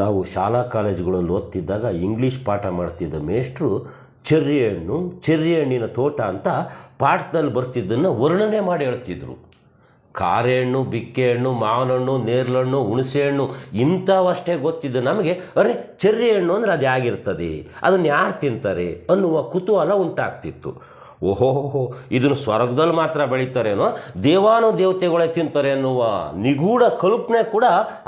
ನಾವು ಶಾಲಾ ಕಾಲೇಜುಗಳಲ್ಲಿ ಓದ್ತಿದ್ದಾಗ ಇಂಗ್ಲೀಷ್ ಪಾಠ ಮಾಡ್ತಿದ್ದ ಮೇಷ್ಟ್ರು ಚೆರ್ರಿ ಹಣ್ಣು ಚೆರ್ರಿ ಹಣ್ಣಿನ ತೋಟ ಅಂತ ಪಾಠದಲ್ಲಿ ಬರ್ತಿದ್ದನ್ನು ವರ್ಣನೆ ಮಾಡಿ ಹೇಳ್ತಿದ್ರು. ಕಾರೆ ಹಣ್ಣು ಬಿಕ್ಕೆ ಹಣ್ಣು ಮಾವಿನ ಹಣ್ಣು ನೇರ್ಲಣ್ಣು ಹುಣಸೆ ಹಣ್ಣು ಇಂಥವಷ್ಟೇ ಗೊತ್ತಿದ್ದು ನಮಗೆ, ಅರೆ ಚೆರ್ರಿ ಹಣ್ಣು ಅಂದರೆ ಅದು ಆಗಿರ್ತದೆ, ಅದನ್ನು ಯಾರು ತಿಂತಾರೆ ಅನ್ನುವ ಕುತೂಹಲ ಉಂಟಾಗ್ತಿತ್ತು. ಓಹೋಹೋ ಇದನ್ನು ಸ್ವರ್ಗದಲ್ಲಿ ಮಾತ್ರ ಬೆಳೀತಾರೇನೋ, ದೇವಾನು ದೇವತೆಗಳೇ ತಿಂತಾರೆ ಅನ್ನುವ ನಿಗೂಢ ಕಲ್ಪನೆ ಕೂಡ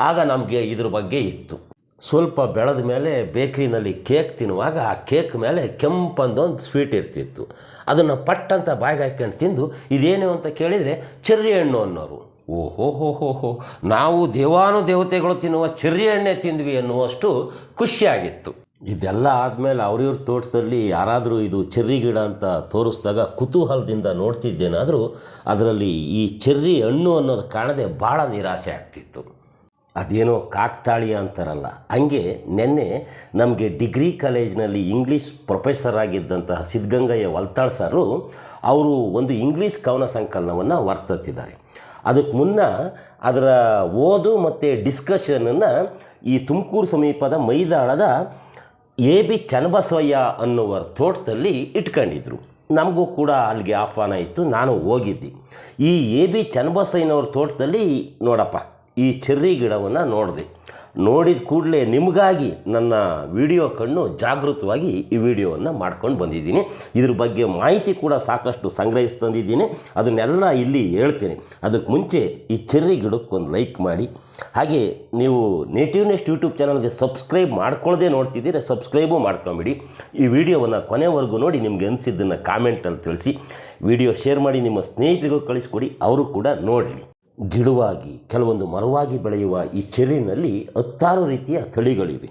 ಆಗ ನಮಗೆ ಇದ್ರ ಬಗ್ಗೆ ಇತ್ತು. ಸ್ವಲ್ಪ ಬೆಳೆದ ಮೇಲೆ ಬೇಕ್ರಿನಲ್ಲಿ ಕೇಕ್ ತಿನ್ನುವಾಗ ಆ ಕೇಕ್ ಮೇಲೆ ಕೆಂಪಂದೊಂದು ಸ್ವೀಟ್ ಇರ್ತಿತ್ತು. ಅದನ್ನು ಪಟ್ ಅಂತ ಬಾಯಿಗೆ ಹಾಕ್ಕೊಂಡು ತಿಂದು ಇದೇನು ಅಂತ ಕೇಳಿದರೆ ಚೆರ್ರಿ ಹಣ್ಣು ಅನ್ನೋರು. ಓಹೋ ಹೋ ಹೋ ಹೋ ನಾವು ದೇವಾನು ದೇವತೆಗಳು ತಿನ್ನುವ ಚೆರ್ರಿ ಎಣ್ಣೆ ತಿಂದ್ವಿ ಅನ್ನುವಷ್ಟು ಖುಷಿಯಾಗಿತ್ತು. ಇದೆಲ್ಲ ಆದಮೇಲೆ ಅವ್ರಿವ್ರ ತೋಟದಲ್ಲಿ ಯಾರಾದರೂ ಇದು ಚೆರ್ರಿ ಗಿಡ ಅಂತ ತೋರಿಸಿದಾಗ ಕುತೂಹಲದಿಂದ ನೋಡ್ತಿದ್ದೇನಾದರೂ, ಅದರಲ್ಲಿ ಈ ಚೆರ್ರಿ ಹಣ್ಣು ಅನ್ನೋದು ಕಾಣದೆ ಭಾಳ ನಿರಾಸೆ ಆಗ್ತಿತ್ತು. ಅದೇನೋ ಕಾಕ್ತಾಳೀಯ ಅಂತಾರಲ್ಲ. ಹಂಗೆ ನಿನ್ನೆ ನಮಗೆ ಡಿಗ್ರಿ ಕಾಲೇಜಿನಲ್ಲಿ ಇಂಗ್ಲೀಷ್ ಪ್ರೊಫೆಸರ್ ಆಗಿದ್ದಂತಹ ಸಿದ್ಧಗಂಗಯ್ಯ ವಲ್ತಾಳ್ ಸರು ಅವರು ಒಂದು ಇಂಗ್ಲೀಷ್ ಕವನ ಸಂಕಲನವನ್ನು ವರ್ತತ್ತಿದ್ದಾರೆ. ಅದಕ್ಕೆ ಮುನ್ನ ಅದರ ಓದು ಮತ್ತು ಡಿಸ್ಕಷನನ್ನು ಈ ತುಮಕೂರು ಸಮೀಪದ ಮೈದಾಳದ ಎ ಬಿ ಚನ್ನಬಸವಯ್ಯ ಅನ್ನುವ ತೋಟದಲ್ಲಿ ಇಟ್ಕೊಂಡಿದ್ರು. ನಮಗೂ ಕೂಡ ಅಲ್ಲಿಗೆ ಆಹ್ವಾನ ಇತ್ತು. ನಾನು ಹೋಗಿದ್ದೆ. ಈ ಎ ಬಿ ಚನ್ನಬಸಯ್ಯನವ್ರ ತೋಟದಲ್ಲಿ ನೋಡಪ್ಪ ಈ ಚೆರ್ರಿ ಗಿಡವನ್ನು ನೋಡಿದೆ. ನೋಡಿದ ಕೂಡಲೇ ನಿಮಗಾಗಿ ನನ್ನ ವಿಡಿಯೋ ಕಣ್ಣು ಜಾಗೃತವಾಗಿ ಈ ವಿಡಿಯೋವನ್ನು ಮಾಡ್ಕೊಂಡು ಬಂದಿದ್ದೀನಿ. ಇದ್ರ ಬಗ್ಗೆ ಮಾಹಿತಿ ಕೂಡ ಸಾಕಷ್ಟು ಸಂಗ್ರಹಿಸಿ ತಂದಿದ್ದೀನಿ. ಅದನ್ನೆಲ್ಲ ಇಲ್ಲಿ ಹೇಳ್ತೀನಿ. ಅದಕ್ಕೆ ಮುಂಚೆ ಈ ಚೆರ್ರಿ ಗಿಡಕ್ಕೆ ಒಂದು ಲೈಕ್ ಮಾಡಿ. ಹಾಗೆ ನೀವು ನೇಟಿವ್ ನೆಸ್ಟ್ ಯೂಟ್ಯೂಬ್ ಚಾನಲ್ಗೆ ಸಬ್ಸ್ಕ್ರೈಬ್ ಮಾಡ್ಕೊಳ್ಳದೆ ನೋಡ್ತಿದ್ದೀರಾ, ಸಬ್ಸ್ಕ್ರೈಬು ಮಾಡ್ಕೊಂಬಿಡಿ. ಈ ವಿಡಿಯೋವನ್ನು ಕೊನೆವರೆಗೂ ನೋಡಿ ನಿಮ್ಗೆ ಅನಿಸಿದ್ದನ್ನು ಕಾಮೆಂಟಲ್ಲಿ ತಿಳಿಸಿ. ವಿಡಿಯೋ ಶೇರ್ ಮಾಡಿ ನಿಮ್ಮ ಸ್ನೇಹಿತರಿಗೂ ಕಳಿಸ್ಕೊಡಿ, ಅವರು ಕೂಡ ನೋಡಲಿ. ಗಿಡವಾಗಿ, ಕೆಲವೊಂದು ಮರವಾಗಿ ಬೆಳೆಯುವ ಈ ಚೆರ್ರಿನಲ್ಲಿ ಹತ್ತಾರು ರೀತಿಯ ತಳಿಗಳಿವೆ.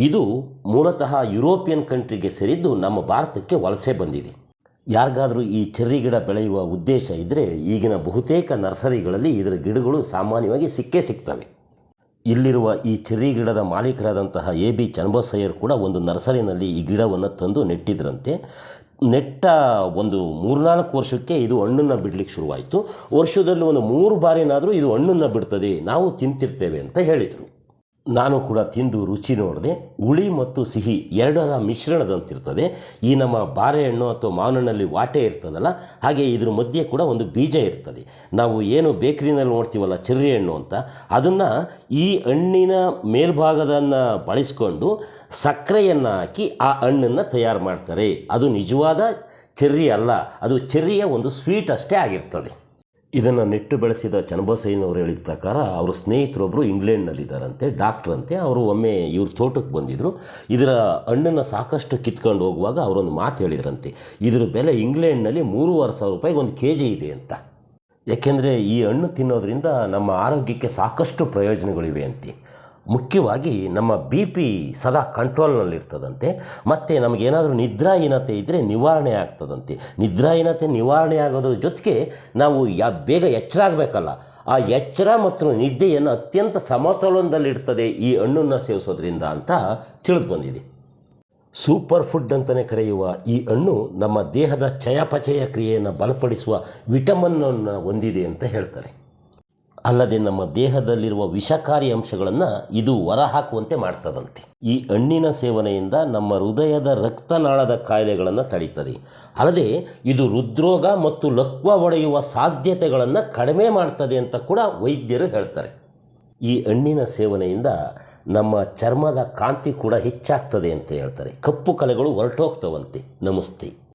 ಇದು ಮೂಲತಃ ಯುರೋಪಿಯನ್ ಕಂಟ್ರಿಗೆ ಸೇರಿದ್ದು ನಮ್ಮ ಭಾರತಕ್ಕೆ ವಲಸೆ ಬಂದಿದೆ. ಯಾರಿಗಾದರೂ ಈ ಚೆರ್ರಿ ಗಿಡ ಬೆಳೆಯುವ ಉದ್ದೇಶ ಇದ್ದರೆ ಈಗಿನ ಬಹುತೇಕ ನರ್ಸರಿಗಳಲ್ಲಿ ಇದರ ಗಿಡಗಳು ಸಾಮಾನ್ಯವಾಗಿ ಸಿಕ್ಕೇ ಸಿಗ್ತವೆ. ಇಲ್ಲಿರುವ ಈ ಚೆರ್ರಿ ಗಿಡದ ಮಾಲೀಕರಾದಂತಹ ಎ ಬಿ ಚನ್ಬಸಯ್ಯರ್ ಕೂಡ ಒಂದು ನರ್ಸರಿನಲ್ಲಿ ಈ ಗಿಡವನ್ನು ತಂದು ನೆಟ್ಟಿದ್ರಂತೆ. ನೆಟ್ಟ ಒಂದು ಮೂರ್ನಾಲ್ಕು ವರ್ಷಕ್ಕೆ ಇದು ಹಣ್ಣನ್ನು ಬಿಡಲಿಕ್ಕೆ ಶುರುವಾಯಿತು. ವರ್ಷದಲ್ಲಿ ಒಂದು ಮೂರು ಬಾರಿನಾದರೂ ಇದು ಹಣ್ಣನ್ನು ಬಿಡ್ತದೆ. ನಾವು ತಿಂತಿರ್ತೇವೆ ಅಂತ ಹೇಳಿದರು. ನಾನು ಕೂಡ ತಿಂದು ರುಚಿ ನೋಡಿದೆ, ಹುಳಿ ಮತ್ತು ಸಿಹಿ ಎರಡರ ಮಿಶ್ರಣದಂತಿರ್ತದೆ. ಈ ನಮ್ಮ ಬಾರೆಹಣ್ಣು ಅಥವಾ ಮಾವಿನಲ್ಲಿ ವಾಟೆ ಇರ್ತದಲ್ಲ, ಹಾಗೆ ಇದ್ರ ಮಧ್ಯೆ ಕೂಡ ಒಂದು ಬೀಜ ಇರ್ತದೆ. ನಾವು ಏನು ಬೇಕ್ರಿನಲ್ಲಿ ನೋಡ್ತೀವಲ್ಲ ಚೆರ್ರಿ ಹಣ್ಣು ಅಂತ, ಅದನ್ನು ಈ ಹಣ್ಣಿನ ಮೇಲ್ಭಾಗದನ್ನು ಬಳಸ್ಕೊಂಡು ಸಕ್ಕರೆಯನ್ನು ಹಾಕಿ ಆ ಹಣ್ಣನ್ನು ತಯಾರು ಮಾಡ್ತಾರೆ. ಅದು ನಿಜವಾದ ಚೆರ್ರಿ ಅಲ್ಲ, ಅದು ಚೆರ್ರಿಯ ಒಂದು ಸ್ವೀಟ್ ಅಷ್ಟೇ ಆಗಿರ್ತದೆ. ಇದನ್ನು ನೆಟ್ಟು ಬೆಳೆಸಿದ ಚನ್ನಬಸಯ್ಯನವರು ಹೇಳಿದ ಪ್ರಕಾರ, ಅವರು ಸ್ನೇಹಿತರೊಬ್ಬರು ಇಂಗ್ಲೆಂಡ್ನಲ್ಲಿದ್ದಾರಂತೆ ಡಾಕ್ಟ್ರಂತೆ ಅವರು ಒಮ್ಮೆ ಇವ್ರ ತೋಟಕ್ಕೆ ಬಂದಿದ್ದರು ಇದರ ಹಣ್ಣನ್ನು ಸಾಕಷ್ಟು ಕಿತ್ಕೊಂಡು ಹೋಗುವಾಗ ಅವರೊಂದು ಮಾತು ಹೇಳಿದ್ರಂತೆ. ಇದರ ಬೆಲೆ ಇಂಗ್ಲೆಂಡ್ನಲ್ಲಿ ಮೂರುವರೆ ಸಾವಿರ ರೂಪಾಯಿಗೆ ಒಂದು ಕೆ ಜಿ ಇದೆ ಅಂತ. ಯಾಕೆಂದರೆ ಈ ಹಣ್ಣು ತಿನ್ನೋದ್ರಿಂದ ನಮ್ಮ ಆರೋಗ್ಯಕ್ಕೆ ಸಾಕಷ್ಟು ಪ್ರಯೋಜನಗಳಿವೆ ಅಂತೆ. ಮುಖ್ಯವಾಗಿ ನಮ್ಮ ಬಿ ಪಿ ಸದಾ ಕಂಟ್ರೋಲ್ನಲ್ಲಿರ್ತದಂತೆ, ಮತ್ತು ನಮಗೇನಾದರೂ ನಿದ್ರಾಹೀನತೆ ಇದ್ದರೆ ನಿವಾರಣೆ ಆಗ್ತದಂತೆ. ನಿದ್ರಾಹೀನತೆ ನಿವಾರಣೆ ಆಗೋದ್ರ ಜೊತೆಗೆ ನಾವು ಯಾ ಬೇಗ ಎಚ್ಚರ ಆಗಬೇಕಲ್ಲ. ಆ ಎಚ್ಚರ ಮತ್ತು ನಿದ್ದೆಯನ್ನು ಅತ್ಯಂತ ಸಮತೋಲನದಲ್ಲಿಡ್ತದೆ ಈ ಹಣ್ಣನ್ನು ಸೇವಿಸೋದ್ರಿಂದ ಅಂತ ತಿಳಿದು ಬಂದಿದೆ ಸೂಪರ್ ಫುಡ್ ಅಂತಲೇ ಕರೆಯುವ ಈ ಹಣ್ಣು ನಮ್ಮ ದೇಹದ ಚಯಾಪಚಯ ಕ್ರಿಯೆಯನ್ನು ಬಲಪಡಿಸುವ ವಿಟಮನ್ನನ್ನು ಹೊಂದಿದೆ ಅಂತ ಹೇಳ್ತಾರೆ. ಅಲ್ಲದೆ ನಮ್ಮ ದೇಹದಲ್ಲಿರುವ ವಿಷಕಾರಿ ಅಂಶಗಳನ್ನು ಇದು ಹೊರಹಾಕುವಂತೆ ಮಾಡ್ತದಂತೆ. ಈ ಹಣ್ಣಿನ ಸೇವನೆಯಿಂದ ನಮ್ಮ ಹೃದಯದ ರಕ್ತನಾಳದ ಕಾಯಿಲೆಗಳನ್ನು ತಡೀತದೆ. ಅಲ್ಲದೆ ಇದು ಹೃದ್ರೋಗ ಮತ್ತು ಲಕ್ವ ಒಡೆಯುವ ಸಾಧ್ಯತೆಗಳನ್ನು ಕಡಿಮೆ ಮಾಡ್ತದೆ ಅಂತ ಕೂಡ ವೈದ್ಯರು ಹೇಳ್ತಾರೆ. ಈ ಹಣ್ಣಿನ ಸೇವನೆಯಿಂದ ನಮ್ಮ ಚರ್ಮದ ಕಾಂತಿ ಕೂಡ ಹೆಚ್ಚಾಗ್ತದೆ ಅಂತ ಹೇಳ್ತಾರೆ. ಕಪ್ಪು ಕಲೆಗಳು ಹೊರಟೋಗ್ತವಂತೆ. ನಮಸ್ತೆ.